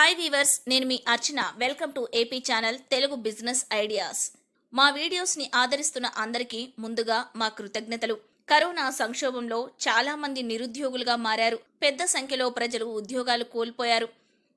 Hi viewers నేను మీ Archana. Welcome to AP channel Telugu business ideas మా వీడియోస్ని ఆదరిస్తున్న అందరికీ ముందుగా మా కృతజ్ఞతలు. కరోనా సంక్షోభంలో చాలామంది నిరుద్యోగులుగా మారారు. పెద్ద సంఖ్యలో ప్రజలు ఉద్యోగాలు కోల్పోయారు.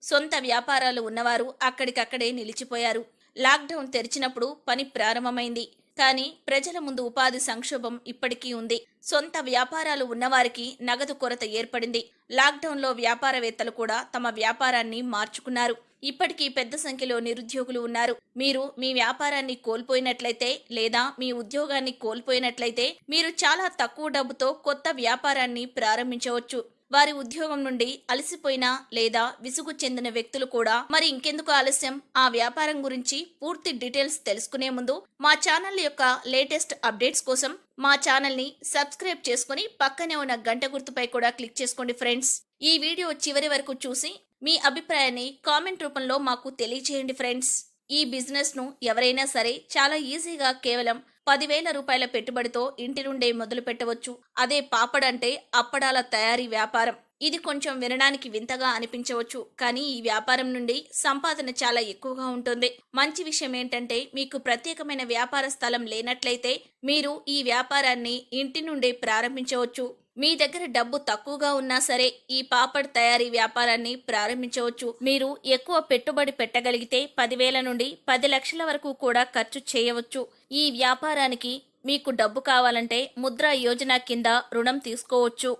సొంత వ్యాపారాలు ఉన్నవారు అక్కడికక్కడే నిలిచిపోయారు. లాక్డౌన్ తెరిచినప్పుడు పని ప్రారంభమైంది. కానీ ప్రజల ముందు ఉపాధి సంక్షోభం ఇప్పటికీ ఉంది. సొంత వ్యాపారాలు ఉన్నవారికి నగదు కొరత ఏర్పడింది. లాక్డౌన్లో వ్యాపారవేత్తలు కూడా తమ వ్యాపారాన్ని మార్చుకున్నారు. ఇప్పటికీ పెద్ద సంఖ్యలో నిరుద్యోగులు ఉన్నారు. మీరు మీ వ్యాపారాన్ని కోల్పోయినట్లయితే లేదా మీ ఉద్యోగాన్ని కోల్పోయినట్లయితే మీరు చాలా తక్కువ డబ్బుతో కొత్త వ్యాపారాన్ని ప్రారంభించవచ్చు. వారి ఉద్యోగం నుండి అలసిపోయిన లేదా విసుగు చెందిన వ్యక్తులు కూడా మరి ఇంకెందుకు ఆలస్యం? ఆ వ్యాపారం గురించి పూర్తి డీటెయిల్స్ తెలుసుకునే ముందు మా ఛానల్ యొక్క లేటెస్ట్ అప్డేట్స్ కోసం మా ఛానల్ని సబ్స్క్రైబ్ చేసుకుని పక్కనే ఉన్న గంట గుర్తుపై కూడా క్లిక్ చేసుకోండి ఫ్రెండ్స్. ఈ వీడియో చివరి వరకు చూసి మీ అభిప్రాయాన్ని కామెంట్ రూపంలో మాకు తెలియచేయండి ఫ్రెండ్స్. ఈ బిజినెస్ను ఎవరైనా సరే చాలా ఈజీగా కేవలం పదివేల రూపాయల పెట్టుబడితో ఇంటి నుండే మొదలు పెట్టవచ్చు. అదే పాపడంటే అప్పడాల తయారీ వ్యాపారం. ఇది కొంచెం వినడానికి వింతగా అనిపించవచ్చు. కానీ ఈ వ్యాపారం నుండి సంపాదన చాలా ఎక్కువగా ఉంటుంది. మంచి విషయం ఏంటంటే మీకు ప్రత్యేకమైన వ్యాపార స్థలం లేనట్లయితే మీరు ఈ వ్యాపారాన్ని ఇంటి నుండే ప్రారంభించవచ్చు. మీ దగ్గర డబ్బు తక్కువగా ఉన్నా సరే ఈ పాపడ్ తయారీ వ్యాపారాన్ని ప్రారంభించవచ్చు. మీరు ఎక్కువ పెట్టుబడి పెట్టగలిగితే పదివేల నుండి పది లక్షల వరకు కూడా ఖర్చు చేయవచ్చు. ఈ వ్యాపారానికి మీకు డబ్బు కావాలంటే ముద్రా యోజన కింద రుణం తీసుకోవచ్చు.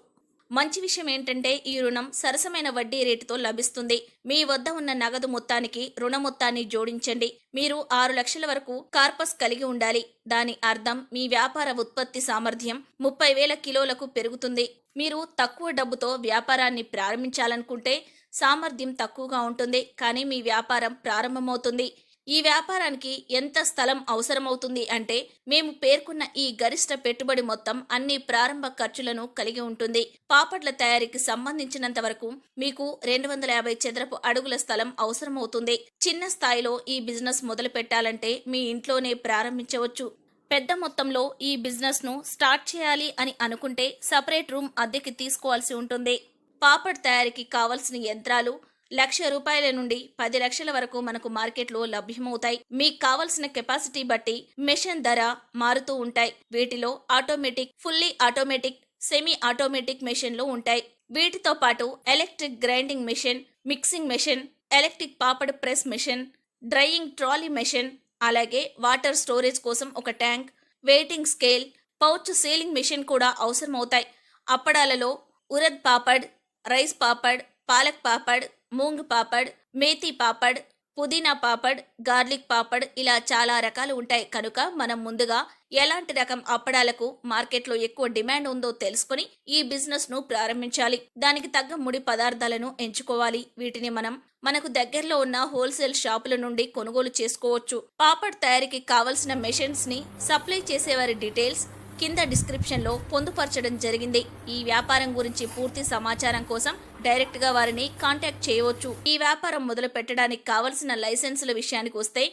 మంచి విషయం ఏంటంటే ఈ రుణం సరసమైన వడ్డీ రేటుతో లభిస్తుంది. మీ వద్ద ఉన్న నగదు మొత్తానికి రుణ మొత్తాన్ని జోడించండి. మీరు ఆరు లక్షల వరకు కార్పస్ కలిగి ఉండాలి. దాని అర్థం మీ వ్యాపార ఉత్పత్తి సామర్థ్యం ముప్పై వేల కిలోలకు పెరుగుతుంది. మీరు తక్కువ డబ్బుతో వ్యాపారాన్ని ప్రారంభించాలనుకుంటే సామర్థ్యం తక్కువగా ఉంటుంది. కానీ మీ వ్యాపారం ప్రారంభమవుతుంది. ఈ వ్యాపారానికి ఎంత స్థలం అవసరమవుతుంది అంటే మేము పేర్కొన్న ఈ గరిష్ట పెట్టుబడి మొత్తం అన్ని ప్రారంభ ఖర్చులను కలిగి ఉంటుంది. పాపడ్ల తయారీకి సంబంధించినంత వరకు మీకు రెండు వందల యాభై చదరపు అడుగుల స్థలం అవసరమవుతుంది. చిన్న స్థాయిలో ఈ బిజినెస్ మొదలు పెట్టాలంటే మీ ఇంట్లోనే ప్రారంభించవచ్చు. పెద్ద మొత్తంలో ఈ బిజినెస్ను స్టార్ట్ చేయాలి అని అనుకుంటే సపరేట్ రూమ్ అద్దెకి తీసుకోవాల్సి ఉంటుంది. పాపడ్ తయారీకి కావలసిన యంత్రాలు లక్ష రూపాయల నుండి పది లక్షల వరకు మనకు మార్కెట్లో లభ్యమవుతాయి. మీకు కావలసిన కెపాసిటీ బట్టి మెషిన్ ధర మారుతూ ఉంటాయి. వీటిలో automatic fully automatic semi automatic మెషిన్లు ఉంటాయి. వీటితో పాటు electric grinding machine mixing machine electric papad press machine drying trolley machine అలాగే వాటర్ స్టోరేజ్ కోసం ఒక tank weighing scale pouch sealing machine కూడా అవసరమవుతాయి. అప్పడాలలో ఉరద్ పాపడ్ రైస్ పాపడ్ పాలక్ పాపడ్ మూంగ్ పాపడ్ మేతి పాపడ్ పుదీనా పాపడ్ గార్లిక్ పాపడ్ ఇలా చాలా రకాలు ఉంటాయి. కనుక మనం ముందుగా ఎలాంటి రకం అప్పడాలకు మార్కెట్లో ఎక్కువ డిమాండ్ ఉందో తెలుసుకుని ఈ బిజినెస్ను ప్రారంభించాలి. దానికి తగ్గ ముడి పదార్థాలను ఎంచుకోవాలి. వీటిని మనం మనకు దగ్గరలో ఉన్న హోల్సేల్ షాపుల నుండి కొనుగోలు చేసుకోవచ్చు. పాపడ్ తయారీకి కావలసిన మెషిన్స్ని సప్లై చేసేవారి డీటెయిల్స్ కింద డిస్క్రిప్షన్లో పొందుపరచడం జరిగింది. ఈ వ్యాపారం గురించి పూర్తి సమాచారం కోసం డైరెక్ట్గా వారిని కాంటాక్ట్ చేయవచ్చు. ఈ వ్యాపారం మొదలు పెట్టడానికి కావలసిన లైసెన్సుల విషయానికి వస్తే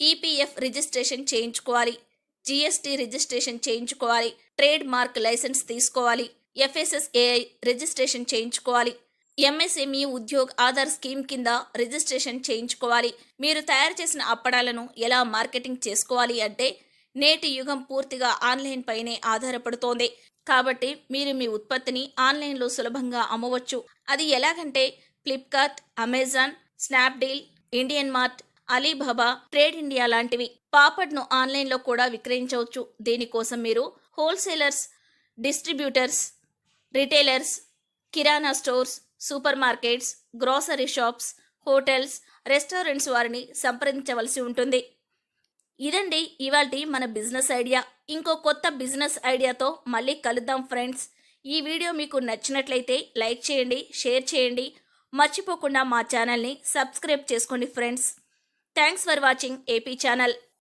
ఈపీఎఫ్ రిజిస్ట్రేషన్ చేయించుకోవాలి. జీఎస్టీ రిజిస్ట్రేషన్ చేయించుకోవాలి. ట్రేడ్ మార్క్ లైసెన్స్ తీసుకోవాలి. ఎఫ్ఎస్ఎస్ఏఐ రిజిస్ట్రేషన్ చేయించుకోవాలి. ఎంఎస్ఎంఈ ఉద్యోగ్ ఆధార్ స్కీమ్ కింద రిజిస్ట్రేషన్ చేయించుకోవాలి. మీరు తయారు చేసిన అప్పడాలను ఎలా మార్కెటింగ్ చేసుకోవాలి అంటే నేటి యుగం పూర్తిగా ఆన్లైన్ పైనే ఆధారపడుతోంది. కాబట్టి మీరు మీ ఉత్పత్తిని ఆన్లైన్లో సులభంగా అమ్మవచ్చు. అది ఎలాగంటే Flipkart Amazon Snapdeal Indian mart Alibaba trade India లాంటివి. పాపడ్ను ఆన్లైన్లో కూడా విక్రయించవచ్చు. దీనికోసం మీరు wholesalers distributors retailers kirana stores super markets grocery shops hotels restaurants వారిని సంప్రదించవలసి ఉంటుంది. ఇదండి ఇవాళ మన బిజినెస్ ఐడియా. ఇంకో కొత్త బిజినెస్ ఐడియాతో మళ్ళీ కలుద్దాం ఫ్రెండ్స్. ఈ వీడియో మీకు నచ్చినట్లయితే లైక్ చేయండి షేర్ చేయండి. మర్చిపోకుండా మా ఛానల్ని సబ్స్క్రైబ్ చేసుకోండి friends. Thanks for watching AP channel.